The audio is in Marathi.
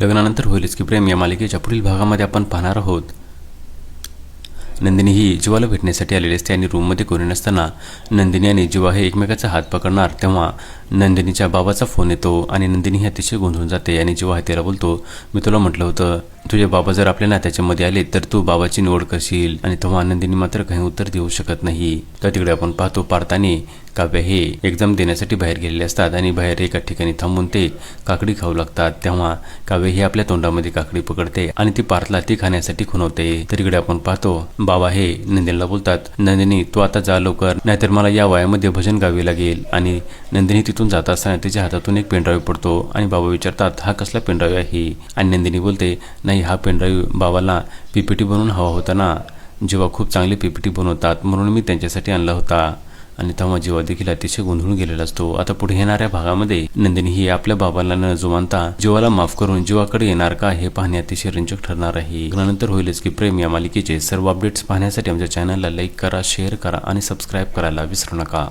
लग्नानंतर होईलच की प्रेम या मालिकेच्या पुढील भागामध्ये आपण पाहणार आहोत. नंदिनी ही जीवाला भेटण्यासाठी आलेली असते आणि रूममध्ये कोणी नसताना नंदिनी आणि जीवा हे एकमेकाचा हात पकडणार तेव्हा नंदिनीच्या बाबाचा फोन येतो आणि नंदिनी ही अतिशय गोंधळून जाते आणि जीवा त्याला बोलतो मी तुला म्हटलं होतं तुझे बाबा जर आपल्या नात्याच्यामध्ये आले तर तू बाबाची निवड करशील आणि तेव्हा नंदिनी मात्र काही उत्तर देऊ शकत नाही. तर तिकडे आपण पाहतो पार्थाने काव्य हे एक्झाम देण्यासाठी बाहेर गेलेले असतात आणि बाहेर एका ठिकाणी थांबून ते काकडी खाऊ लागतात. तेव्हा काव्य ही आपल्या तोंडामध्ये काकडी पकडते आणि ती पार्थला ती खाण्यासाठी खुनवते तर इकडे आपण पाहतो बाबा हे नंदिनीला बोलतात नंदिनी तू आता जा लवकर नाहीतर मला या वयामध्ये भजन गावे लागेल. आणि नंदिनी तिथून जात असताना तिच्या हातातून एक पेनड्राईव्ह पडतो आणि बाबा विचारतात हा कसला पेनड्राईव्ह आहे? आणि नंदिनी बोलते नाही हा पेनड्राईव्ह बाबाला पीपीटी बनवून हवा होता ना. जेव्हा खूप चांगली पीपीटी बनवतात म्हणून मी त्यांच्यासाठी आणला होता. आणि तेव्हा जीवा देखील अतिशय गोंधळून गेलेला असतो. आता पुढे येणाऱ्या भागामध्ये नंदिनी ही आपल्या बाबाला न जुमानता जीवाला माफ करून जीवाकडे येणार का हे पाहणे अतिशय रंजक ठरणार आहे. नंतर होईलच की प्रेम या मालिकेचे सर्व अपडेट्स पाहण्यासाठी आमच्या चॅनलला लाईक करा शेअर करा आणि सबस्क्राईब करायला विसरू नका.